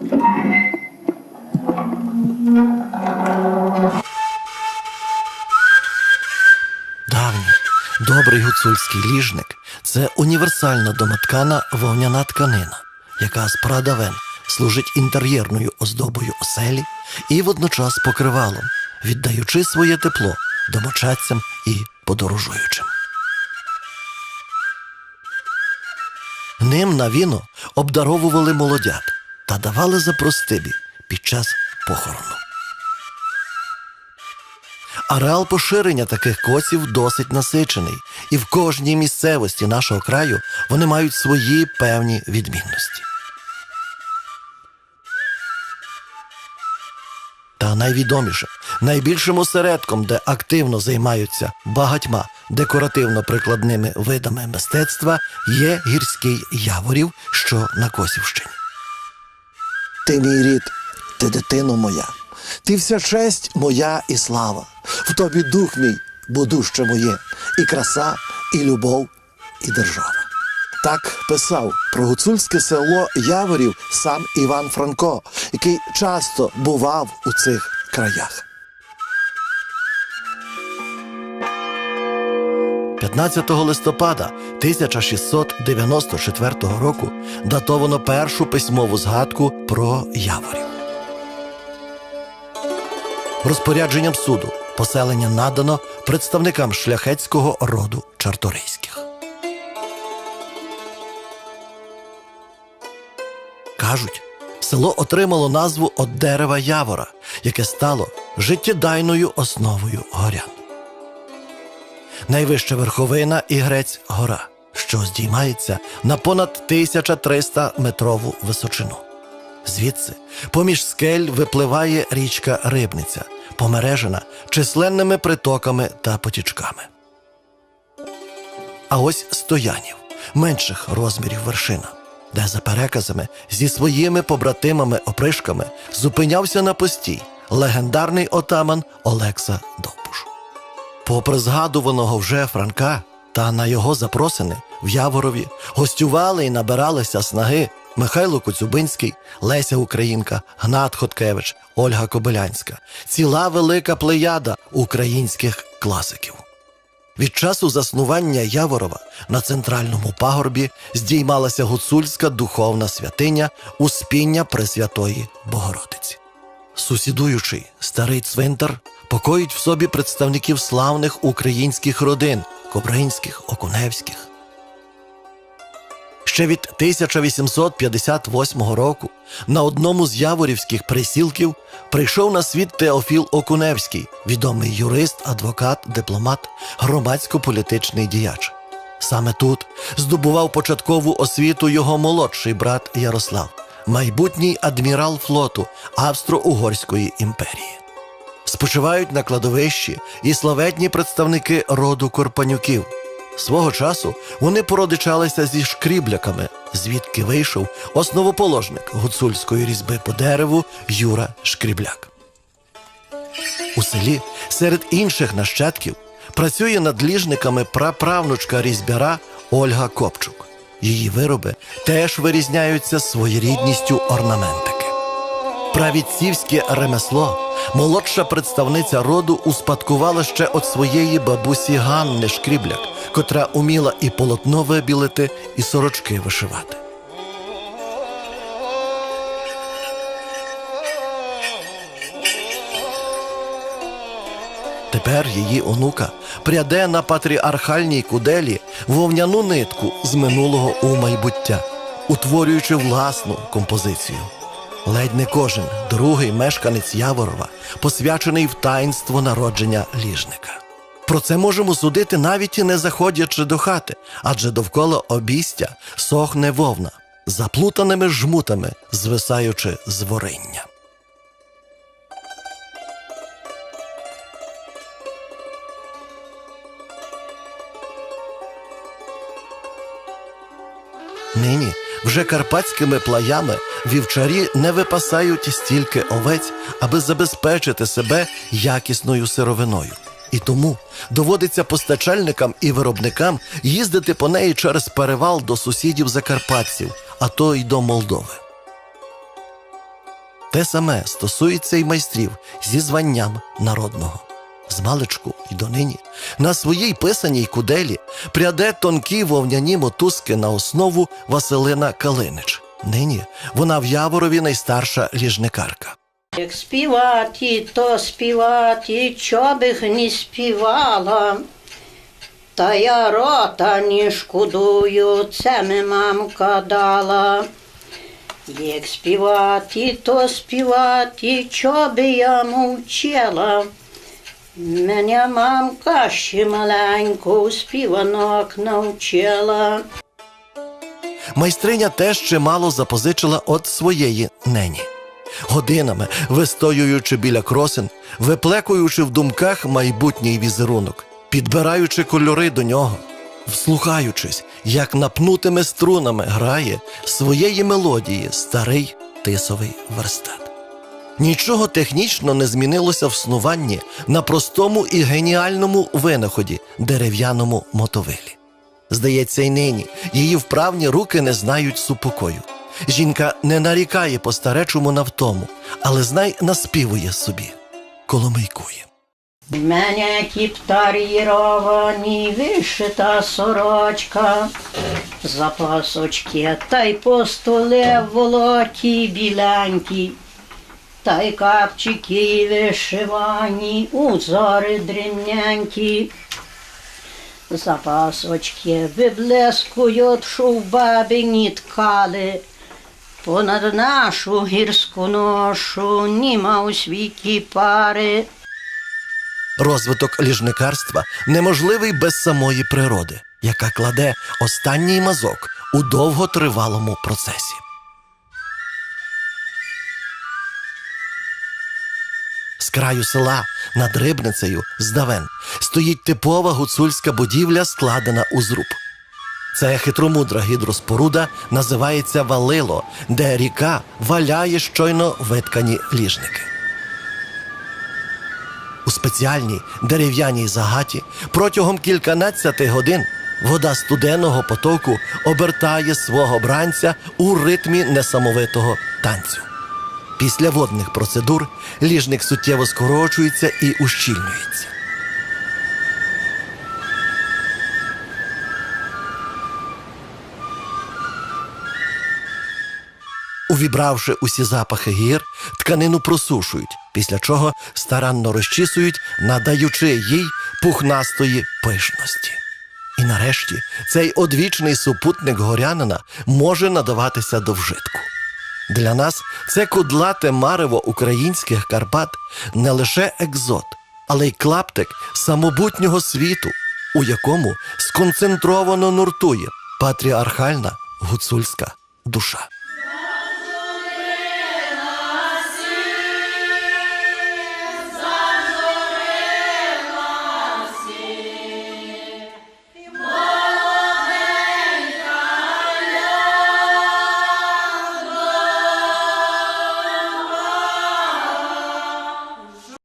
Давній, добрий гуцульський ліжник це універсальна домоткана вовняна тканина, яка з прадавен служить інтер'єрною оздобою оселі і водночас покривалом, віддаючи своє тепло домочадцям і подорожуючим. Ним на віно обдаровували молодят та давали за простибі під час похорону. Ареал поширення таких коців досить насичений, і в кожній місцевості нашого краю вони мають свої певні відмінності. Та найвідомішим, найбільшим осередком, де активно займаються багатьма декоративно-прикладними видами мистецтва, є гірський Яворів, що на Косівщині. Ти мій рід, ти дитино моя, ти вся честь моя і слава. В тобі дух мій, будуще моє, і краса, і любов, і держава. Так писав про гуцульське село Яворів сам Іван Франко, який часто бував у цих краях. 15 листопада 1694 року датовано першу письмову згадку про Яворів. Розпорядженням суду поселення надано представникам шляхетського роду чарторийських. Кажуть, село отримало назву від дерева Явора, яке стало життєдайною основою горян. Найвища верховина і грець гора, що здіймається на понад 1300 метрову височину. Звідси, поміж скель випливає річка Рибниця, помережена численними притоками та потічками. А ось стоянів, менших розмірів вершина, де за переказами зі своїми побратимами-опришками зупинявся на постій легендарний отаман Олекса Довбуш. Попри згадуваного вже Франка та на його запросини в Яворові гостювали і набиралися снаги Михайло Коцюбинський, Леся Українка, Гнат Хоткевич, Ольга Кобилянська, ціла велика плеяда українських класиків. Від часу заснування Яворова на центральному пагорбі здіймалася гуцульська духовна святиня Успіння Пресвятої Богородиці. Сусідуючий старий цвинтар покоїть в собі представників славних українських родин Кобринських, Окуневських. Ще від 1858 року на одному з яворівських присілків прийшов на світ Теофіл Окуневський, відомий юрист, адвокат, дипломат, громадсько-політичний діяч. Саме тут здобував початкову освіту його молодший брат Ярослав, майбутній адмірал флоту Австро-Угорської імперії. Спочивають на кладовищі і славетні представники роду Корпанюків. Свого часу вони породичалися зі шкрібляками, звідки вийшов основоположник гуцульської різьби по дереву Юра Шкрібляк. У селі серед інших нащадків працює над ліжниками праправнучка різьбяра Ольга Копчук. Її вироби теж вирізняються своєрідністю орнаментики. Правідцівське ремесло молодша представниця роду успадкувала ще від своєї бабусі Ганни Шкрібляк, котра уміла і полотно вибілити, і сорочки вишивати. Тепер її онука пряде на патріархальній куделі вовняну нитку з минулого у майбуття, утворюючи власну композицію. Ледь не кожен другий мешканець Яворова посвячений в таїнство народження ліжника. Про це можемо судити навіть і не заходячи до хати, адже довкола обістя сохне вовна, заплутаними жмутами звисаючи з вориння. Нині вже карпатськими плаями вівчарі не випасають стільки овець, аби забезпечити себе якісною сировиною. І тому доводиться постачальникам і виробникам їздити по неї через перевал до сусідів закарпатців, а то й до Молдови. Те саме стосується й майстрів зі званням народного. Змалечку й донині на своїй писаній куделі пряде тонкі вовняні мотузки на основу Василина Калинич. Нині вона в Яворові найстарша ліжникарка. Як співати, то співати, чобих не співала. Та я рота не шкодую, це ми мамка дала. Як співати, то співати, чоби я мовчала. Мене мамка ще маленьку співанок навчила. Майстриня теж чимало запозичила від своєї нені. Годинами, вистоюючи біля кросин, виплекуючи в думках майбутній візерунок, підбираючи кольори до нього, вслухаючись, як напнутими струнами грає своєї мелодії старий тисовий верстат. Нічого технічно не змінилося в снуванні на простому і геніальному винаході дерев'яному мотовилі. Здається, й нині її вправні руки не знають супокою. Жінка не нарікає по старечому на втому, але знай наспівує собі, коломийкує. Мене кіптаріровані вишита сорочка, запасочки, та й по столе волоті біленькі, та й капчики вишивані, узори дрібненькі. Запасочки виблескують, що в бабині ткали, понад нашу гірську ношу німа у світі пари. Розвиток ліжникарства неможливий без самої природи, яка кладе останній мазок у довготривалому процесі. З краю села над рибницею здавен стоїть типова гуцульська будівля, складена у зруб. Це хитромудра гідроспоруда називається Валило, де ріка валяє щойно виткані ліжники. У спеціальній дерев'яній загаті протягом кільканадцяти годин вода студеного потоку обертає свого бранця у ритмі несамовитого танцю. Після водних процедур ліжник суттєво скорочується і ущільнюється. Увібравши усі запахи гір, тканину просушують, після чого старанно розчісують, надаючи їй пухнастої пишності. І нарешті цей одвічний супутник горянина може надаватися до вжитку. Для нас це кудлате марево українських Карпат не лише екзот, але й клаптик самобутнього світу, у якому сконцентровано нуртує патріархальна гуцульська душа.